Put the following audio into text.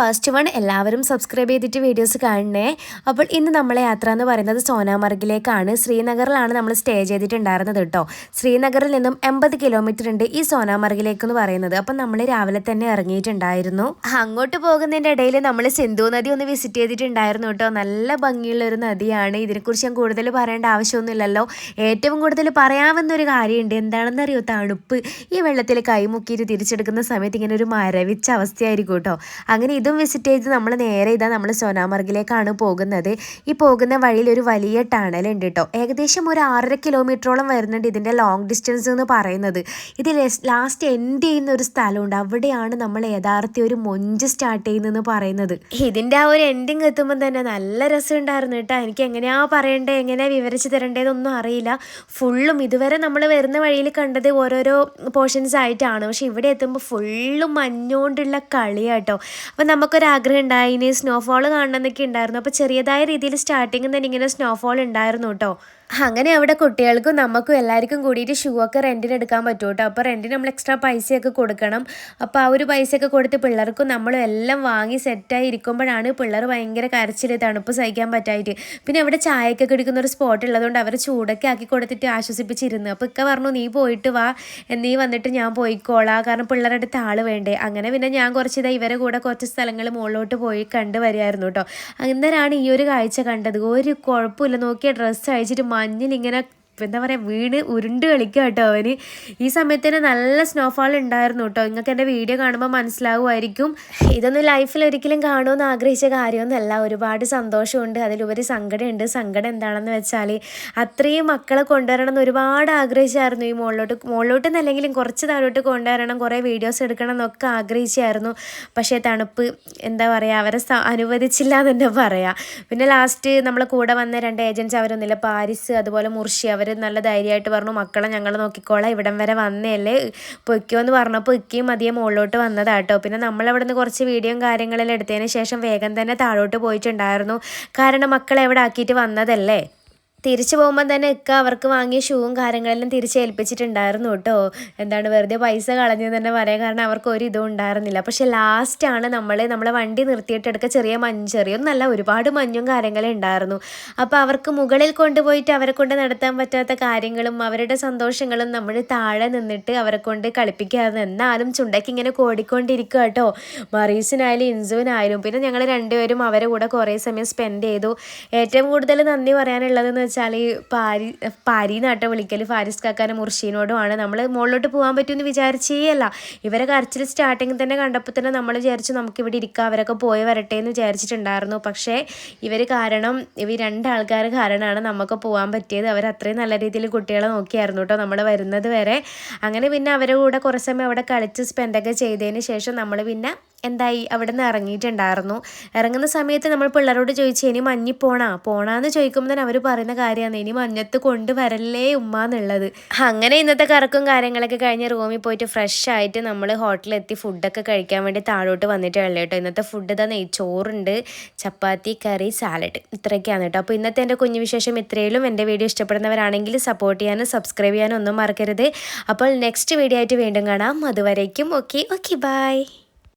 First one എല്ലാവരും subscribe ചെയ്തിട്ട് videos കാണണേ. അപ്പോൾ ഇന്ന് നമ്മളെ യാത്ര എന്ന് പറയുന്നത് സോനാമർഗിലേക്കാണ്. ശ്രീനഗറിലാണ് നമ്മൾ സ്റ്റേ ചെയ്തിട്ടുണ്ടായിരുന്നത് കേട്ടോ. ശ്രീനഗറിൽ നിന്നും എൺപത് കിലോമീറ്റർ ഉണ്ട് ഈ സോനാമർഗിലേക്ക് എന്ന് പറയുന്നത്. അപ്പം നമ്മൾ രാവിലെ തന്നെ ഇറങ്ങിയിട്ടുണ്ടായിരുന്നു. അങ്ങോട്ട് പോകുന്നതിന്റെ ഇടയിൽ നമ്മൾ സിന്ധു നദി ഒന്ന് വിസിറ്റ് ചെയ്തിട്ടുണ്ടായിരുന്നു കേട്ടോ. നല്ല ഭംഗിയുള്ള ഒരു നദിയാണ്. ഇതിനെക്കുറിച്ച് ഞാൻ കൂടുതൽ പറയേണ്ട ആവശ്യമൊന്നുമില്ലല്ലോ. ഏറ്റവും കൂടുതൽ പറയാമെന്നൊരു കാര്യമുണ്ട്. എന്താണെന്നറിയോ? തണുപ്പ്. ഈ വെള്ളത്തിൽ കൈമുക്കിയിട്ട് തിരിച്ചെടുക്കുന്ന സമയത്ത് ഇങ്ങനെ ഒരു മരവിച്ച അവസ്ഥയായിരിക്കും കേട്ടോ. അങ്ങനെ ഇതും വിസിറ്റ് ചെയ്ത് നമ്മൾ നേരെ ഇതാ നമ്മൾ സോനാമർഗിലേക്കാണ് പോകുന്നത്. ഈ പോകുന്ന വഴിയിൽ ഒരു വലിയ ടണൽ ഉണ്ട് കേട്ടോ ഏകദേശം ഒരു ആറര കിലോമീറ്ററോളം വരുന്നുണ്ട് ഇതിന്റെ ലോങ് ഡിസ്റ്റൻസ് എന്ന് പറയുന്നത്. ഇത് ലാസ്റ്റ് എൻഡ് ചെയ്യുന്ന ഒരു സ്ഥലമുണ്ട്. അവിടെയാണ് നമ്മൾ യഥാർത്ഥ ഒരു മൊഞ്ച് സ്റ്റാർട്ട് ചെയ്യുന്നതെന്ന് പറയുന്നത്. ഇതിന്റെ ആ ഒരു എൻഡിങ് എത്തുമ്പോൾ തന്നെ നല്ല രസം ഉണ്ടായിരുന്നു കേട്ടോ എനിക്ക് എങ്ങനെയാ പറയണ്ടേ എങ്ങനെയാ വിവരിച്ച് തരേണ്ടതെന്നൊന്നും അറിയില്ല. ഫുള്ളും ഇതുവരെ നമ്മൾ വരുന്ന വഴിയിൽ കണ്ടത് ഓരോരോ പോർഷൻസ് ആയിട്ടാണ്. പക്ഷെ ഇവിടെ എത്തുമ്പോൾ ഫുള്ളും മഞ്ഞുകൊണ്ടുള്ള കളിയാട്ടോ അപ്പോൾ നമുക്കൊരാഗ്രഹം ഇനി സ്നോഫോൾ കാണണമെന്നൊക്കെ ഉണ്ടായിരുന്നു. അപ്പോൾ ചെറിയതായ രീതിയിൽ സ്റ്റാർട്ടിങ്ങിൽ തന്നെ ഇങ്ങനെ സ്നോഫോൾ ഉണ്ടായിരുന്നു കേട്ടോ അങ്ങനെ അവിടെ കുട്ടികൾക്കും നമുക്കും എല്ലാവർക്കും കൂടിയിട്ട് ഷൂ ഒക്കെ റെന്റിന് എടുക്കാൻ പറ്റും കേട്ടോ അപ്പോൾ റെന്റിന് നമ്മൾ എക്സ്ട്രാ പൈസയൊക്കെ കൊടുക്കണം. അപ്പോൾ ആ ഒരു പൈസയൊക്കെ കൊടുത്ത് പിള്ളേർക്കും നമ്മളും എല്ലാം വാങ്ങി സെറ്റായി ഇരിക്കുമ്പോഴാണ് പിള്ളേർ ഭയങ്കര കരച്ചിൽ തണുപ്പ് സഹിക്കാൻ പറ്റായിട്ട്. പിന്നെ അവിടെ ചായയൊക്കെ കുടിക്കുന്ന ഒരു സ്പോട്ട് ഉള്ളതുകൊണ്ട് അവർ ചൂടൊക്കെ ആക്കി കൊടുത്തിട്ട് ആശ്വസിപ്പിച്ചിരുന്നു. അപ്പോൾ ഇക്ക പറഞ്ഞു നീ പോയിട്ട് വാ. നീ വന്നിട്ട് ഞാൻ പോയിക്കോളാം. കാരണം പിള്ളേരുടെ അടുത്ത് ആൾ വേണ്ടേ. അങ്ങനെ പിന്നെ ഞാൻ കുറച്ച് ഇതാ ഇവരെ കൂടെ കുറച്ച് സ്ഥലങ്ങൾ മുകളിലോട്ട് പോയി കണ്ടു വരികയായിരുന്നു കേട്ടോ. അന്നേരമാണ് ഈ ഒരു കാഴ്ച കണ്ടത്. ഒരു കുഴപ്പമില്ല. നോക്കിയ ഡ്രസ്സ് അയച്ചിട്ട് മഞ്ഞിലിങ്ങനെ എന്താ പറയുക വീണ് ഉരുണ്ട് കളിക്കുക കേട്ടോ അവന്. ഈ സമയത്ത് തന്നെ നല്ല സ്നോഫാൾ ഉണ്ടായിരുന്നു കേട്ടോ നിങ്ങൾക്ക് എന്റെ വീഡിയോ കാണുമ്പോൾ മനസ്സിലാവുമായിരിക്കും. ഇതൊന്നും ലൈഫിൽ ഒരിക്കലും കാണുമെന്ന് ആഗ്രഹിച്ച കാര്യമൊന്നുമല്ല ഒരുപാട് സന്തോഷമുണ്ട്. അതിലുപരി സങ്കടമുണ്ട്. സങ്കടം എന്താണെന്ന് വെച്ചാൽ അത്രയും മക്കളെ കൊണ്ടുവരണം എന്ന് ഒരുപാട് ആഗ്രഹിച്ചായിരുന്നു. ഈ മുകളിലോട്ട് മുകളിലോട്ട് എന്നല്ലെങ്കിലും കുറച്ച് താഴോട്ട് കൊണ്ടുവരണം കുറേ വീഡിയോസ് എടുക്കണം എന്നൊക്കെ ആഗ്രഹിച്ചായിരുന്നു. പക്ഷേ തണുപ്പ് എന്താ പറയുക അവരെ അനുവദിച്ചില്ല എന്ന് തന്നെ പറയാം. പിന്നെ ലാസ്റ്റ് നമ്മളെ കൂടെ വന്ന രണ്ട് ഏജൻസ് അവരൊന്നുമില്ല പാരിസ് അതുപോലെ മുർഷി അവർ നല്ല ധൈര്യമായിട്ട് പറഞ്ഞു മക്കളെ ഞങ്ങൾ നോക്കിക്കോളാം ഇവിടം വരെ വന്നതല്ലേ പൊയ്ക്കോ എന്ന് പറഞ്ഞപ്പോൾ ഇക്കയും മതിയെ മുകളിലോട്ട് വന്നതാട്ടോ. പിന്നെ നമ്മളവിടെ നിന്ന് കുറച്ച് വീഡിയോയും കാര്യങ്ങളെല്ലാം എടുത്തതിന് ശേഷം വേഗം തന്നെ താഴോട്ട് പോയിട്ടുണ്ടായിരുന്നു. കാരണം മക്കളെ എവിടെ ആക്കിയിട്ട് വന്നതല്ലേ? തിരിച്ചു പോകുമ്പോൾ തന്നെ ഇക്ക അവർക്ക് വാങ്ങിയ ഷൂവും കാര്യങ്ങളെല്ലാം തിരിച്ചേൽപ്പിച്ചിട്ടുണ്ടായിരുന്നു കേട്ടോ. എന്താണ് വെറുതെ പൈസ കളഞ്ഞെന്ന് തന്നെ പറയാം കാരണം അവർക്ക് ഒരു ഇതും ഉണ്ടായിരുന്നില്ല. പക്ഷെ ലാസ്റ്റാണ് നമ്മൾ നമ്മളെ വണ്ടി നിർത്തിയിട്ടെടുക്ക ചെറിയ മഞ്ഞ് ചെറിയൊന്നല്ല ഒരുപാട് മഞ്ഞും കാര്യങ്ങളും ഉണ്ടായിരുന്നു. അപ്പോൾ അവർക്ക് മുകളിൽ കൊണ്ടുപോയിട്ട് അവരെ കൊണ്ട് നടത്താൻ പറ്റാത്ത കാര്യങ്ങളും അവരുടെ സന്തോഷങ്ങളും നമ്മൾ താഴെ നിന്നിട്ട് അവരെ കൊണ്ട് കളിപ്പിക്കായിരുന്നു. എന്നാലും ചുണ്ടയ്ക്ക് ഇങ്ങനെ കോടിക്കൊണ്ടിരിക്കുക കേട്ടോ. മറീസിനായാലും ഇൻസുവിനായാലും. പിന്നെ ഞങ്ങൾ രണ്ടുപേരും അവരെ കൂടെ കുറേ സമയം സ്പെൻഡ് ചെയ്തു. ഏറ്റവും കൂടുതൽ നന്ദി പറയാനുള്ളതെന്ന് വെച്ചാൽ പാരി പാരി നാട്ട വിളിക്കൽ ഫാരിസ് കാക്കാനും മുർഷീനോടുമാണ്. നമ്മൾ മുകളിലോട്ട് പോകാൻ പറ്റുമെന്ന് വിചാരിച്ചേയല്ല. ഇവരെ കരച്ചിൽ സ്റ്റാർട്ടിങ്ങിൽ തന്നെ കണ്ടപ്പോൾ തന്നെ നമ്മൾ വിചാരിച്ചു നമുക്കിവിടെ ഇരിക്കാം അവരൊക്കെ പോയി വരട്ടെ എന്ന് വിചാരിച്ചിട്ടുണ്ടായിരുന്നു. പക്ഷേ ഇവർ കാരണം ഇവർ രണ്ടാൾക്കാർ കാരണമാണ് നമുക്ക് പോകാൻ പറ്റിയത്. അവർ അത്രയും നല്ല രീതിയിൽ കുട്ടികളെ നോക്കിയായിരുന്നു കേട്ടോ നമ്മൾ വരുന്നത് വരെ. അങ്ങനെ പിന്നെ അവരുടെ കൂടെ കുറേ സമയം അവിടെ കളിച്ച് സ്പെൻഡൊക്കെ ചെയ്തതിന് ശേഷം നമ്മൾ പിന്നെ എന്തായി? അവിടെ നിന്ന് ഇറങ്ങിയിട്ടുണ്ടായിരുന്നു. ഇറങ്ങുന്ന സമയത്ത് നമ്മൾ പിള്ളേരോട് ചോദിച്ചു ഇനി മഞ്ഞി പോണാ? പോണാന്ന് ചോദിക്കുമ്പോൾ തന്നെ അവർ പറയുന്ന കാര്യമാണ്. ഇനി മഞ്ഞത്ത് കൊണ്ടുവരല്ലേ ഉമ്മ എന്നുള്ളത് അങ്ങനെ ഇന്നത്തെ കറക്കും കാര്യങ്ങളൊക്കെ കഴിഞ്ഞ് റൂമിൽ പോയിട്ട് ഫ്രഷ് ആയിട്ട് നമ്മൾ ഹോട്ടലിലെത്തി ഫുഡൊക്കെ കഴിക്കാൻ വേണ്ടി താഴോട്ട് വന്നിട്ടുള്ള കേട്ടോ. ഇന്നത്തെ ഫുഡ് തന്നെ നെയ്ച്ചോറുണ്ട് ചപ്പാത്തി കറി സാലഡ് ഇത്രയൊക്കെയാണ് കേട്ടോ. അപ്പോൾ ഇന്നത്തെ എന്റെ കുഞ്ഞു വിശേഷം ഇത്രയിലും എന്റെ വീഡിയോ ഇഷ്ടപ്പെടുന്നവരാണെങ്കിൽ സപ്പോർട്ട് ചെയ്യാനും സബ്സ്ക്രൈബ് ചെയ്യാനും ഒന്നും മറക്കരുത്. അപ്പോൾ നെക്സ്റ്റ് വീഡിയോ ആയിട്ട് വീണ്ടും കാണാം. അതുവരേക്കും ഓക്കെ ഓക്കെ ബൈ